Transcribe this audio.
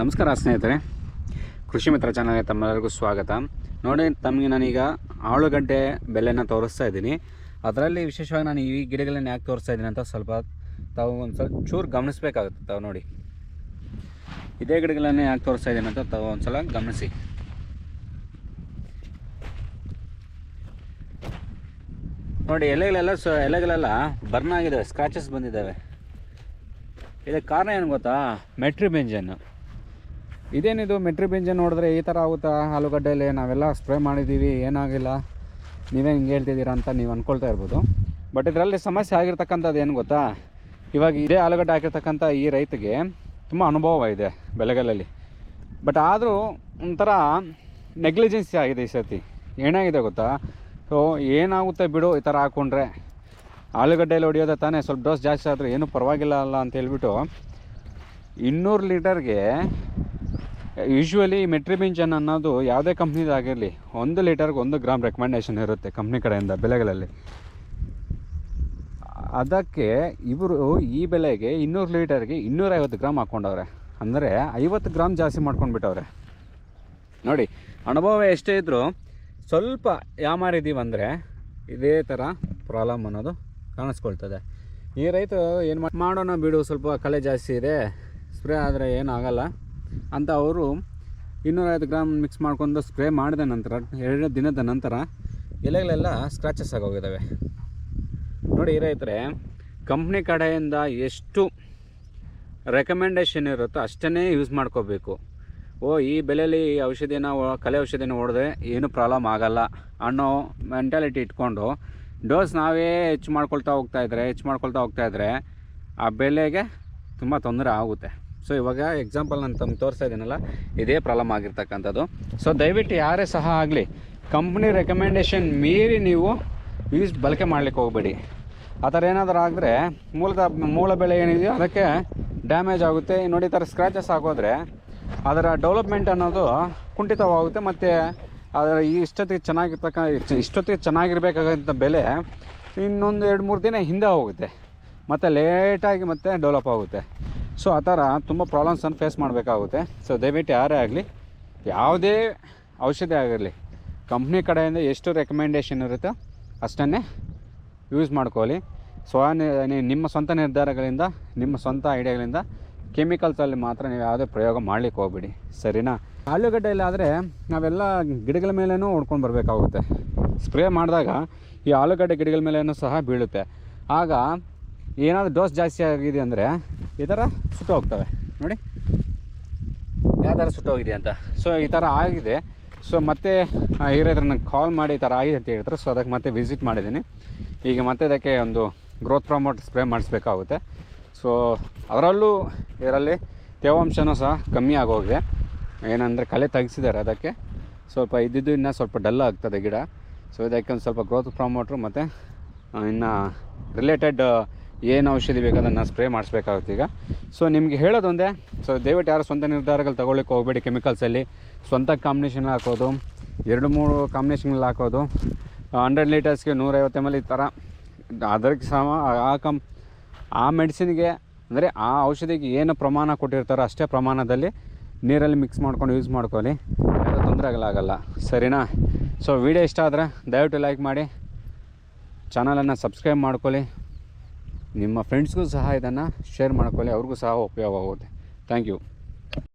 ನಮಸ್ಕಾರ ಸ್ನೇಹಿತರೆ. ಕೃಷಿ ಮಿತ್ರ ಚಾನಲ್ಗೆ ತಮ್ಮೆಲ್ಲರಿಗೂ ಸ್ವಾಗತ. ನೋಡಿ, ತಮಗೆ ನಾನೀಗ ಆಳುಗಡ್ಡೆ ಬೆಲೆನ ತೋರಿಸ್ತಾ ಇದ್ದೀನಿ. ಅದರಲ್ಲಿ ವಿಶೇಷವಾಗಿ ನಾನು ಈ ಗಿಡಗಳನ್ನ ಯಾಕೆ ತೋರಿಸ್ತಾ ಇದ್ದೀನಿ ಅಂತ ಸ್ವಲ್ಪ ತಾವು ಒಂದು ಸ್ವಲ್ಪ ಚೂರು ಗಮನಿಸಬೇಕಾಗುತ್ತೆ. ತಾವು ನೋಡಿ. ಇದೇ ಗಿಡಗಳನ್ನೇ ಯಾಕೆ ತೋರಿಸ್ತಾ ಇದ್ದೀನಿ ಅಂತ ತಾವು ಒಂದು ಸಲ ಗಮನಿಸಿ. ನೋಡಿ, ಎಲೆಗಳೆಲ್ಲ ಸ, ಎಲೆಗಳೆಲ್ಲ ಬರ್ನ್ ಆಗಿದ್ದಾವೆ ಸ್ಕ್ರಾಚಸ್ ಬಂದಿದ್ದಾವೆ ಇದಕ್ಕೆ ಕಾರಣ ಏನು ಗೊತ್ತಾ? ಮೆಟ್ರಿ ಬೆಂಜನ್ ಇದೇನಿದು ಮೆಟ್ರಿ ಬೆಂಜನ್ ನೋಡಿದ್ರೆ ಈ ಥರ ಆಗುತ್ತಾ? ಆಲೂಗಡ್ಡೆಯಲ್ಲಿ ನಾವೆಲ್ಲ ಸ್ಪ್ರೇ ಮಾಡಿದ್ದೀವಿ, ಏನಾಗಿಲ್ಲ. ನೀವೇ ಹಿಂಗೆ ಹೇಳ್ತಿದ್ದೀರಾ ಅಂತ ನೀವು ಅಂದ್ಕೊಳ್ತಾ ಇರ್ಬೋದು. ಬಟ್ ಇದರಲ್ಲಿ ಸಮಸ್ಯೆ ಆಗಿರ್ತಕ್ಕಂಥದ್ದು ಏನು ಗೊತ್ತಾ? ಇವಾಗ ಇದೇ ಆಲೂಗಡ್ಡೆ ಹಾಕಿರ್ತಕ್ಕಂಥ ಈ ರೈತಗೆ ತುಂಬ ಅನುಭವ ಇದೆ ಬೆಳೆಗಳಲ್ಲಿ. ಬಟ್ ಆದರೂ ಒಂಥರ ನೆಗ್ಲಿಜೆನ್ಸಿ ಆಗಿದೆ ಈ ಸರ್ತಿ. ಏನಾಗಿದೆ ಗೊತ್ತಾ? ಸೊ ಏನಾಗುತ್ತೆ ಬಿಡು ಈ ಥರ ಹಾಕ್ಕೊಂಡ್ರೆ ಆಲೂಗಡ್ಡೆಯಲ್ಲಿ ಹೊಡಿಯೋದೇ ತಾನೇ ಸ್ವಲ್ಪ ಡೋಸ್ ಜಾಸ್ತಿ ಆದರೂ ಏನೂ ಪರವಾಗಿಲ್ಲ ಅಲ್ಲ ಅಂತ ಹೇಳ್ಬಿಟ್ಟು ಇನ್ನೂರು ಲೀಟರ್ಗೆ ಯೂಶ್ವಲಿ ಮೆಟ್ರಿಬಿಂಜನ್ ಅನ್ನೋದು ಯಾವುದೇ ಕಂಪ್ನಿದಾಗಿರಲಿ ಒಂದು ಲೀಟರ್ಗೆ ಒಂದು ಗ್ರಾಮ್ ರೆಕಮೆಂಡೇಷನ್ ಇರುತ್ತೆ ಕಂಪ್ನಿ ಕಡೆಯಿಂದ ಬೆಲೆಗಳಲ್ಲಿ. ಅದಕ್ಕೆ ಇವರು ಈ ಬೆಲೆಗೆ ಇನ್ನೂರು ಲೀಟರ್ಗೆ ಇನ್ನೂರೈವತ್ತು ಗ್ರಾಮ್ ಹಾಕ್ಕೊಂಡವ್ರೆ. ಅಂದರೆ ಐವತ್ತು ಗ್ರಾಮ್ ಜಾಸ್ತಿ ಮಾಡ್ಕೊಂಡ್ಬಿಟ್ಟವ್ರೆ. ನೋಡಿ, ಅನುಭವ ಎಷ್ಟೇ ಇದ್ದರೂ ಸ್ವಲ್ಪ ಯಾಮಾರಿದ್ದೀವಂದರೆ ಇದೇ ಥರ ಪ್ರಾಬ್ಲಮ್ ಅನ್ನೋದು ಕಾಣಿಸ್ಕೊಳ್ತದೆ. ಈ ರೈತರು ಏನು ಮಾಡೋಣ ಬಿಡು, ಸ್ವಲ್ಪ ಕಳೆ ಜಾಸ್ತಿ ಇದೆ ಸ್ಪ್ರೇ ಆದರೆ ಏನಾಗಲ್ಲ ಅಂತ ಅವರು ಇನ್ನೂರೈವತ್ತು ಗ್ರಾಮ್ ಮಿಕ್ಸ್ ಮಾಡ್ಕೊಂಡು ಸ್ಪ್ರೇ ಮಾಡಿದ ನಂತರ ಎರಡು ದಿನದ ನಂತರ ಎಲೆಗಳೆಲ್ಲ ಸ್ಕ್ರಾಚಸ್ ಆಗೋಗಿದ್ದಾವೆ. ನೋಡಿ ರೈತರೆ ಕಂಪ್ನಿ ಕಡೆಯಿಂದ ಎಷ್ಟು ರೆಕಮೆಂಡೇಷನ್ ಇರುತ್ತೋ ಅಷ್ಟೇ ಯೂಸ್ ಮಾಡ್ಕೋಬೇಕು. ಓ, ಈ ಬೆಲೆಯಲ್ಲಿ ಔಷಧಿನ ಕಲೆ ಔಷಧಿನ ಹೊಡೆದ್ರೆ ಏನು ಪ್ರಾಬ್ಲಮ್ ಆಗಲ್ಲ ಅನ್ನೋ ಮೆಂಟಾಲಿಟಿ ಇಟ್ಕೊಂಡು ಡೋಸ್ ನಾವೇ ಹೆಚ್ಚು ಮಾಡ್ಕೊಳ್ತಾ ಹೋಗ್ತಾಯಿದ್ರೆ ಹೆಚ್ಚು ಮಾಡ್ಕೊಳ್ತಾ ಹೋಗ್ತಾ ಇದ್ರೆ ಆ ಬೆಲೆಗೆ ತುಂಬ ತೊಂದರೆ ಆಗುತ್ತೆ. ಸೊ ಇವಾಗ ಎಕ್ಸಾಂಪಲ್ ನಾನು ತಮ್ಗೆ ತೋರಿಸ್ತಾ ಇದ್ದೀನಲ್ಲ, ಇದೇ ಪ್ರಾಬ್ಲಮ್ ಆಗಿರ್ತಕ್ಕಂಥದ್ದು. ಸೊ ದಯವಿಟ್ಟು ಯಾರೇ ಸಹ ಆಗಲಿ ಕಂಪ್ನಿ ರೆಕಮೆಂಡೇಷನ್ ಮೀರಿ ನೀವು ಯೂಸ್ ಬಳಕೆ ಮಾಡಲಿಕ್ಕೆ ಹೋಗಬೇಡಿ. ಆ ಥರ ಏನಾದರೂ ಆದರೆ ಮೂಲದ ಮೂಲ ಬೆಳೆ ಏನಿದೆಯೋ ಅದಕ್ಕೆ ಡ್ಯಾಮೇಜ್ ಆಗುತ್ತೆ. ನೋಡಿ ಈ ಥರ ಸ್ಕ್ರ್ಯಾಚಸ್ ಆಗೋದ್ರೆ, ಅದರ ಡೆವಲಪ್ಮೆಂಟ್ ಅನ್ನೋದು ಕುಂಠಿತವಾಗುತ್ತೆ. ಮತ್ತು ಅದರ ಈ ಇಷ್ಟೊತ್ತಿಗೆ ಚೆನ್ನಾಗಿರ್ತಕ್ಕ, ಇಷ್ಟೊತ್ತಿಗೆ ಚೆನ್ನಾಗಿರ್ಬೇಕಾಗಂಥ ಬೆಲೆ ಇನ್ನೊಂದು ಎರಡು ಮೂರು ದಿನ ಹಿಂದೆ ಹೋಗುತ್ತೆ. ಮತ್ತು ಲೇಟಾಗಿ ಮತ್ತೆ ಡೆವಲಪ್ ಆಗುತ್ತೆ. ಸೊ ಆ ಥರ ತುಂಬ ಪ್ರಾಬ್ಲಮ್ಸನ್ನು ಫೇಸ್ ಮಾಡಬೇಕಾಗುತ್ತೆ. ಸೊ ದಯವಿಟ್ಟು ಯಾರೇ ಆಗಲಿ, ಯಾವುದೇ ಔಷಧಿ ಆಗಿರಲಿ ಕಂಪ್ನಿ ಕಡೆಯಿಂದ ಎಷ್ಟು ರೆಕಮೆಂಡೇಷನ್ ಇರುತ್ತೋ ಅಷ್ಟನ್ನೇ ಯೂಸ್ ಮಾಡ್ಕೊಳ್ಳಿ. ಸ್ವ ನಿಮ್ಮ ಸ್ವಂತ ನಿರ್ಧಾರಗಳಿಂದ, ನಿಮ್ಮ ಸ್ವಂತ ಐಡಿಯಾಗಳಿಂದ ಕೆಮಿಕಲ್ಸಲ್ಲಿ ಮಾತ್ರ ನೀವು ಯಾವುದೇ ಪ್ರಯೋಗ ಮಾಡಲಿಕ್ಕೆ ಹೋಗ್ಬಿಡಿ. ಸರಿನಾ? ಆಲೂಗಡ್ಡೆಯಲ್ಲಿ ಆದರೆ ನಾವೆಲ್ಲ ಗಿಡಗಳ ಮೇಲೇನೂ ಹೊಡ್ಕೊಂಡು ಬರಬೇಕಾಗುತ್ತೆ. ಸ್ಪ್ರೇ ಮಾಡಿದಾಗ ಈ ಆಲೂಗಡ್ಡೆ ಗಿಡಗಳ ಮೇಲೇನೂ ಸಹ ಬೀಳುತ್ತೆ. ಆಗ ಏನಾದರೂ ಡೋಸ್ ಜಾಸ್ತಿ ಆಗಿದೆ ಅಂದರೆ ಈ ಥರ ಸುಟ್ಟು ಹೋಗ್ತವೆ. ನೋಡಿ. ಯಾವ ಥರ ಸುಟ್ಟೋಗಿದೆ ಅಂತ. ಸೊ ಈ ಥರ ಆಗಿದೆ. ಸೊ ಮತ್ತೆ ಹಿರಿಯದ್ರ ನಂಗೆ ಕಾಲ್ ಮಾಡಿ ಈ ಥರ ಆಗಿದೆ ಅಂತ ಹೇಳ್ತಾರೆ ಸೊ ಅದಕ್ಕೆ ಮತ್ತೆ ವಿಸಿಟ್ ಮಾಡಿದ್ದೀನಿ. ಈಗ ಮತ್ತೆ ಅದಕ್ಕೆ ಒಂದು ಗ್ರೋತ್ ಪ್ರಮೋಟ್ ಸ್ಪ್ರೇ ಮಾಡಿಸ್ಬೇಕಾಗುತ್ತೆ. ಸೊ ಅದರಲ್ಲೂ ಇದರಲ್ಲಿ ತೇವಾಂಶನೂ ಸಹ ಕಮ್ಮಿ ಆಗೋಗಿದೆ. ಏನಂದರೆ ಕಲೆ ತೆಗ್ಸಿದ್ದಾರೆ ಅದಕ್ಕೆ. ಸ್ವಲ್ಪ ಇದ್ದಿದ್ದು ಇನ್ನೂ ಸ್ವಲ್ಪ ಡಲ್ ಆಗ್ತದೆ ಗಿಡ. ಸೊ ಇದಕ್ಕೆ ಒಂದು ಸ್ವಲ್ಪ ಗ್ರೋತ್ ಪ್ರಮೋಟ್ರು ಮತ್ತು ಇನ್ನು ರಿಲೇಟೆಡ್ ಏನು ಔಷಧಿ ಬೇಕು ಅದನ್ನು ಸ್ಪ್ರೇ ಮಾಡಿಸ್ಬೇಕಾಗುತ್ತೆ ಈಗ. ಸೊ ನಿಮಗೆ ಹೇಳೋದೊಂದೇ ಸೊ ದಯವಿಟ್ಟು ಯಾರು ಸ್ವಂತ ನಿರ್ಧಾರಗಳು ತಗೊಳ್ಳಿಕ್ಕೆ ಹೋಗಬೇಡಿ ಕೆಮಿಕಲ್ಸಲ್ಲಿ ಸ್ವಂತ ಕಾಂಬಿನೇಷನ್ ಹಾಕೋದು, ಎರಡು ಮೂರು ಕಾಂಬಿನೇಷನ್ಗಳು ಹಾಕೋದು. ಹಂಡ್ರೆಡ್ ಲೀಟರ್ಸ್ಗೆ ನೂರೈವತ್ತು ಎಂ ಎಲ್ ಈ ಥರ ಅದಕ್ಕೆ ಸಮ, ಆ ಕಂ ಆ ಮೆಡಿಸಿನ್ಗೆ ಅಂದರೆ ಆ ಔಷಧಿಗೆ ಏನು ಪ್ರಮಾಣ ಕೊಟ್ಟಿರ್ತಾರೋ ಅಷ್ಟೇ ಪ್ರಮಾಣದಲ್ಲಿ ನೀರಲ್ಲಿ ಮಿಕ್ಸ್ ಮಾಡ್ಕೊಂಡು ಯೂಸ್ ಮಾಡ್ಕೊಳ್ಳಿ. ಯಾವುದೇ ತೊಂದರೆ ಆಗಲ್ಲ ಸರಿನಾ? ಸೊ ವಿಡಿಯೋ ಇಷ್ಟ ಆದರೆ ದಯವಿಟ್ಟು ಲೈಕ್ ಮಾಡಿ. ಚಾನಲನ್ನು ಸಬ್ಸ್ಕ್ರೈಬ್ ಮಾಡ್ಕೊಳ್ಳಿ. ನಿಮ್ಮ ಫ್ರೆಂಡ್ಸ್ಗೂ ಸಹ ಇದನ್ನು ಶೇರ್ ಮಾಡ್ಕೊಳ್ಳಿ ಅವ್ರಿಗೂ ಸಹ ಉಪಯೋಗ ಆಗುತ್ತೆ. Thank you